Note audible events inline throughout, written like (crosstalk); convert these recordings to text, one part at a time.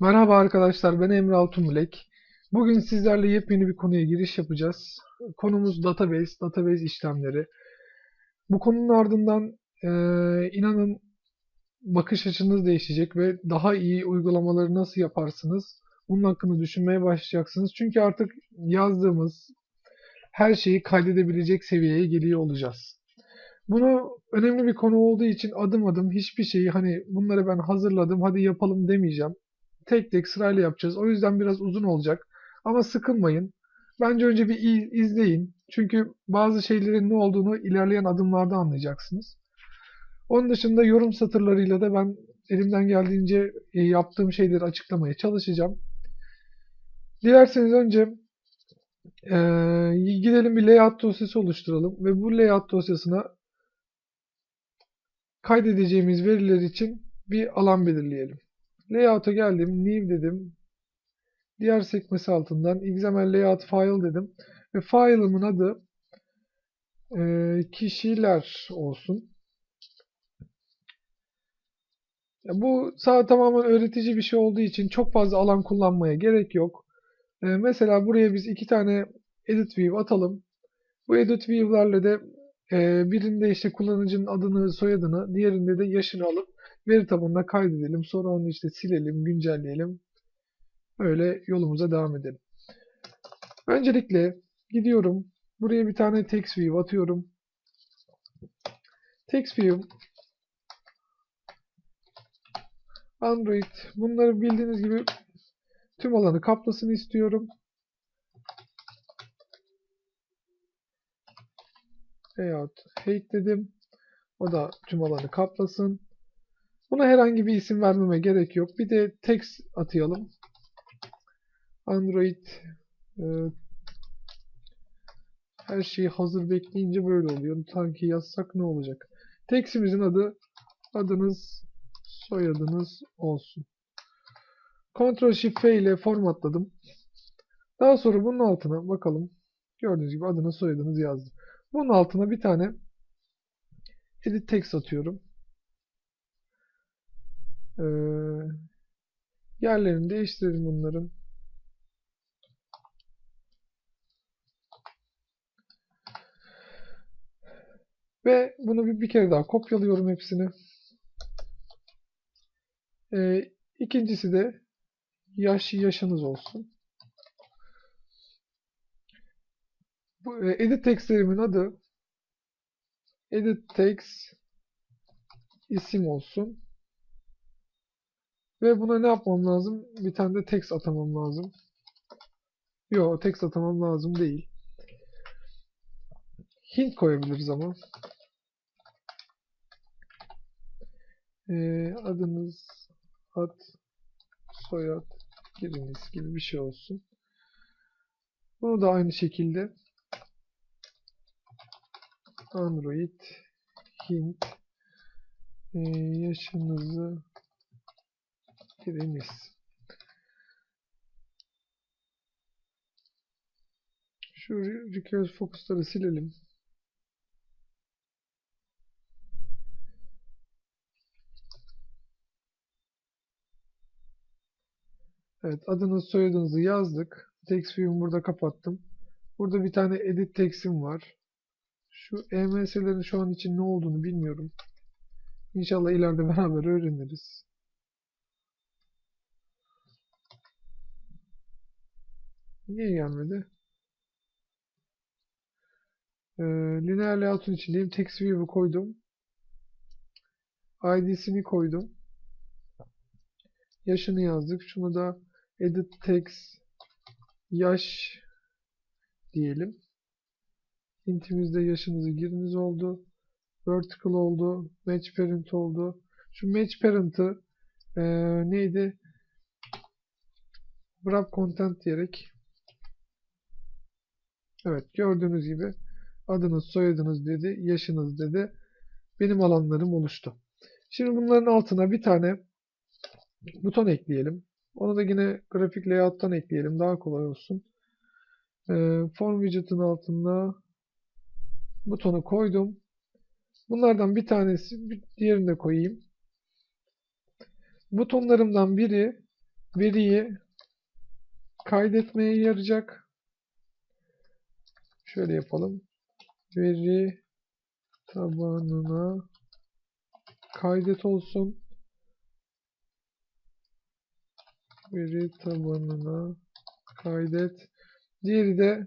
Merhaba arkadaşlar, ben Emre Altunbilek. Bugün sizlerle yepyeni bir konuya giriş yapacağız. Konumuz database, database işlemleri. Bu konunun ardından e, inanın bakış açınız değişecek ve daha iyi uygulamaları nasıl yaparsınız bunun hakkında düşünmeye başlayacaksınız. Çünkü artık yazdığımız her şeyi kaydedebilecek seviyeye geliyor olacağız. Bunu önemli bir konu olduğu için adım adım hiçbir şeyi hani bunları ben hazırladım hadi yapalım demeyeceğim. Tek tek sırayla yapacağız. O yüzden biraz uzun olacak. Ama sıkılmayın. Bence önce bir izleyin. Çünkü bazı şeylerin ne olduğunu ilerleyen adımlarda anlayacaksınız. Onun dışında yorum satırlarıyla da ben elimden geldiğince e, yaptığım şeyleri açıklamaya çalışacağım. Dilerseniz önce e, gidelim bir layout dosyası oluşturalım ve bu layout dosyasına kaydedeceğimiz veriler için bir alan belirleyelim. Layout'a geldim. New dedim. Diğer sekmesi altından XML Layout File dedim. Ve file'ımın adı e, kişiler olsun. Bu sağ tamamen öğretici bir şey olduğu için çok fazla alan kullanmaya gerek yok. E, mesela buraya biz iki tane edit view atalım. Bu edit view'larla da e, birinde işte kullanıcının adını, soyadını, diğerinde de yaşını alıp veri tabanına kaydedelim. Sonra onu işte silelim, güncelleyelim. Öyle yolumuza devam edelim. Öncelikle gidiyorum. Buraya bir tane text view atıyorum. Text view Android bunları bildiğiniz gibi tüm alanı kaplasın istiyorum. Layout height dedim. O da tüm alanı kaplasın. Buna herhangi bir isim vermeme gerek yok. Bir de text atayalım. Android e, her şeyi hazır bekleyince böyle oluyor. Sanki yazsak ne olacak? Text'imizin adı adınız, soyadınız olsun. Ctrl Shift F ile formatladım. Daha sonra bunun altına bakalım. Gördüğünüz gibi adınız, soyadınız yazdı. Bunun altına bir tane edit text atıyorum. Ee, yerlerini değiştirelim bunların. Ve bunu bir, bir kere daha kopyalıyorum hepsini. Ee, ikincisi de yaş yaşınız olsun. Bu, e, edit textlerimin adı edit text isim olsun. Ve buna ne yapmam lazım? Bir tane de text atamam lazım. Yok text atamam lazım değil. Hint koyabiliriz ama. Ee, adınız, ad, soyad, giriniz gibi bir şey olsun. Bunu da aynı şekilde Android, Hint, e, yaşınızı giriniz. Şu recursive focus'ları silelim. Evet adınız soyadınızı yazdık. Text view'umu burada kapattım. Burada bir tane edit text'im var. Şu EMS'lerin şu an için ne olduğunu bilmiyorum. İnşallah ileride (laughs) beraber öğreniriz. Niye gelmedi? Ee, linear layout'un içindeyim. Text view'u koydum. ID'sini koydum. Yaşını yazdık. Şunu da edit text yaş diyelim. Intimizde yaşınızı giriniz oldu. Vertical oldu. Match parent oldu. Şu match parent'ı e, neydi? Wrap content diyerek Evet gördüğünüz gibi adınız, soyadınız dedi, yaşınız dedi. Benim alanlarım oluştu. Şimdi bunların altına bir tane buton ekleyelim. Onu da yine grafik layout'tan ekleyelim. Daha kolay olsun. Ee, form widget'ın altında butonu koydum. Bunlardan bir tanesi diğerini de koyayım. Butonlarımdan biri veriyi kaydetmeye yarayacak. Şöyle yapalım. Veri tabanına kaydet olsun. Veri tabanına kaydet. Diğeri de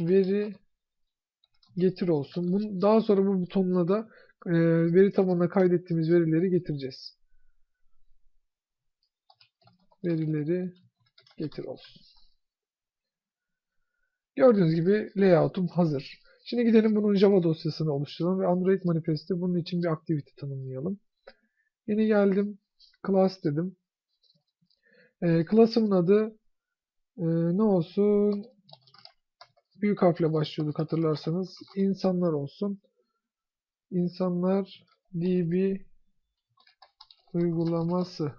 veri getir olsun. Daha sonra bu butonla da e, veri tabanına kaydettiğimiz verileri getireceğiz. Verileri getir olsun. Gördüğünüz gibi layout'um hazır. Şimdi gidelim bunun Java dosyasını oluşturalım ve Android manifesti bunun için bir activity tanımlayalım. Yeni geldim. Class dedim. E, class'ımın adı e, ne olsun? Büyük harfle başlıyorduk hatırlarsanız. İnsanlar olsun. İnsanlar DB uygulaması.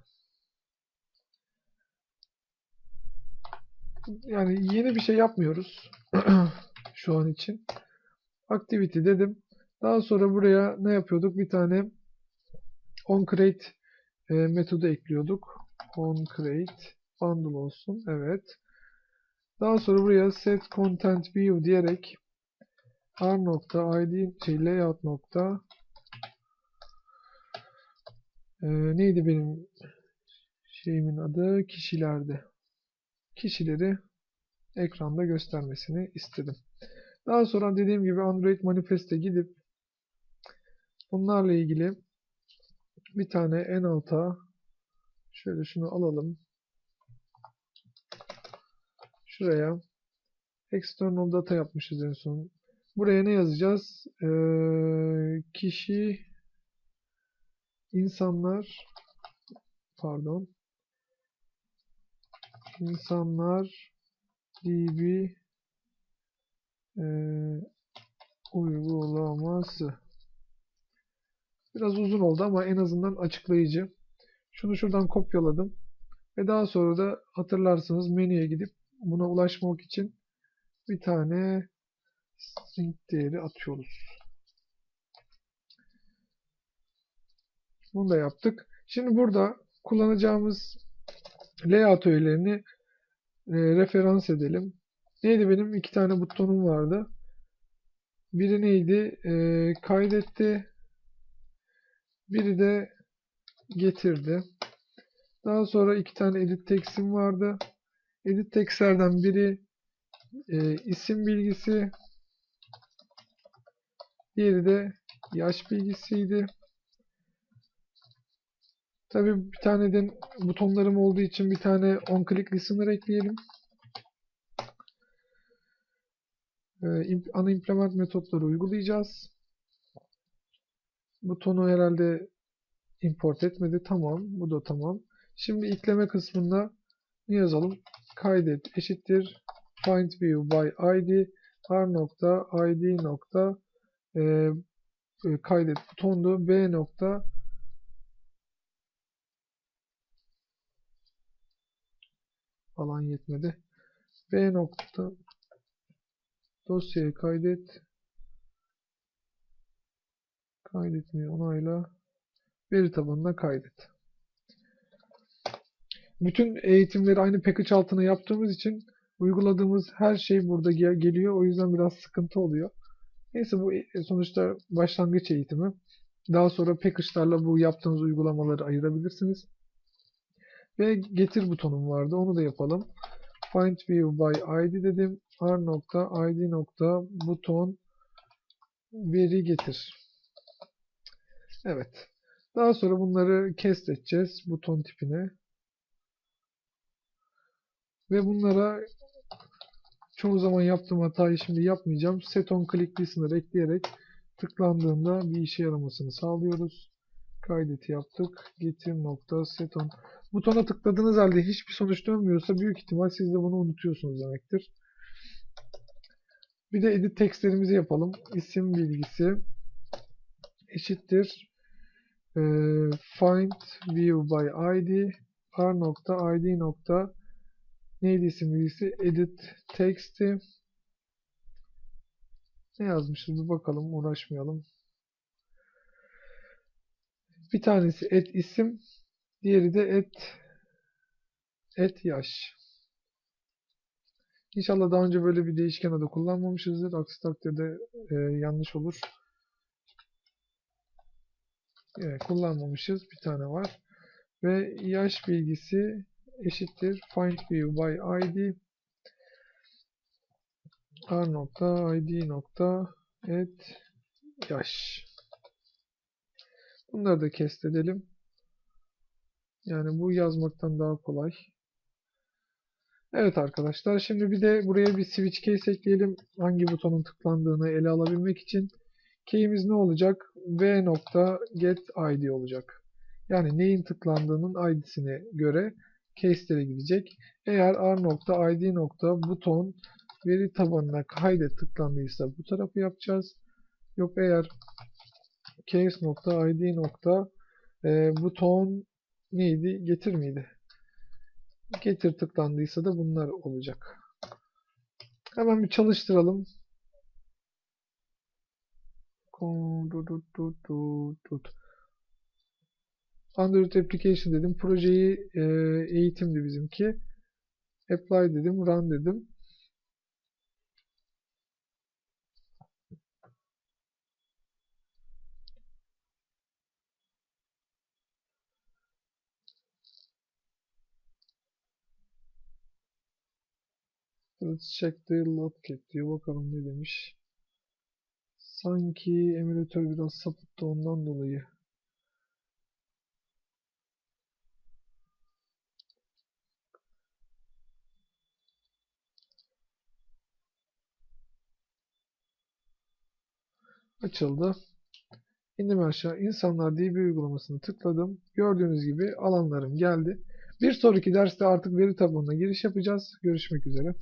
Yani yeni bir şey yapmıyoruz. (clears throat) Şu an için. Activity dedim. Daha sonra buraya ne yapıyorduk? Bir tane onCreate e, metodu ekliyorduk. onCreate bundle olsun. Evet. Daha sonra buraya set content view diyerek r nokta id şey layout nokta e, neydi benim şeyimin adı kişilerde kişileri ekranda göstermesini istedim. Daha sonra dediğim gibi Android Manifest'e gidip bunlarla ilgili bir tane en alta şöyle şunu alalım. Şuraya external data yapmışız en son. Buraya ne yazacağız? Ee, kişi insanlar pardon insanlar db e, uygulaması biraz uzun oldu ama en azından açıklayıcı. Şunu şuradan kopyaladım. Ve daha sonra da hatırlarsınız menüye gidip buna ulaşmak için bir tane string değeri atıyoruz. Bunu da yaptık. Şimdi burada kullanacağımız layout öğelerini e, referans edelim. Neydi benim? iki tane butonum vardı. Biri neydi? E, kaydetti. Biri de getirdi. Daha sonra iki tane edit text'im vardı. Edit text'lerden biri e, isim bilgisi. Diğeri de yaş bilgisiydi. Tabi bir tane de butonlarım olduğu için bir tane on click listener ekleyelim. Ee, ana implement metotları uygulayacağız. Butonu herhalde import etmedi. Tamam. Bu da tamam. Şimdi ekleme kısmında ne yazalım? Kaydet eşittir. Find view by id r nokta id nokta e, e, kaydet butondu. B nokta. Alan yetmedi. B nokta. Dosyayı kaydet. Kaydetmeyi onayla. Veri tabanına kaydet. Bütün eğitimleri aynı package altına yaptığımız için uyguladığımız her şey burada gel geliyor. O yüzden biraz sıkıntı oluyor. Neyse bu e, sonuçta başlangıç eğitimi. Daha sonra package'larla bu yaptığınız uygulamaları ayırabilirsiniz. Ve getir butonum vardı. Onu da yapalım. Find view by id dedim. r nokta id nokta buton veri getir. Evet. Daha sonra bunları kest edeceğiz buton tipine. Ve bunlara çoğu zaman yaptığım hatayı şimdi yapmayacağım. Set on click listener ekleyerek tıklandığında bir işe yaramasını sağlıyoruz. Kaydeti yaptık. Getir nokta set on. Butona tıkladığınız halde hiçbir sonuç dönmüyorsa büyük ihtimal siz de bunu unutuyorsunuz demektir. Bir de edit textlerimizi yapalım. İsim bilgisi eşittir e, find view by id r nokta id nokta neydi isim bilgisi edit text'i ne yazmışız bir bakalım uğraşmayalım. Bir tanesi et isim Diğeri de et et yaş. İnşallah daha önce böyle bir değişken adı kullanmamışızdır. Aksi takdirde e, yanlış olur. Evet, kullanmamışız. Bir tane var. Ve yaş bilgisi eşittir find view by id r nokta id nokta et yaş. Bunları da kest edelim. Yani bu yazmaktan daha kolay. Evet arkadaşlar şimdi bir de buraya bir switch case ekleyelim. Hangi butonun tıklandığını ele alabilmek için. Key'imiz ne olacak? v nokta get id olacak. Yani neyin tıklandığının id'sine göre case'lere gidecek. Eğer r nokta id nokta buton veri tabanına kaydet tıklandıysa bu tarafı yapacağız. Yok eğer case nokta id nokta buton neydi? Getir miydi? Getir tıklandıysa da bunlar olacak. Hemen bir çalıştıralım. Android Application dedim. Projeyi e, eğitimdi bizimki. Apply dedim. Run dedim. Let's check the loadcat diyor. Bakalım ne demiş. Sanki emülatör biraz sapıttı ondan dolayı. Açıldı. İndim aşağı. İnsanlar diye bir uygulamasını tıkladım. Gördüğünüz gibi alanlarım geldi. Bir sonraki derste artık veri tabanına giriş yapacağız. Görüşmek üzere.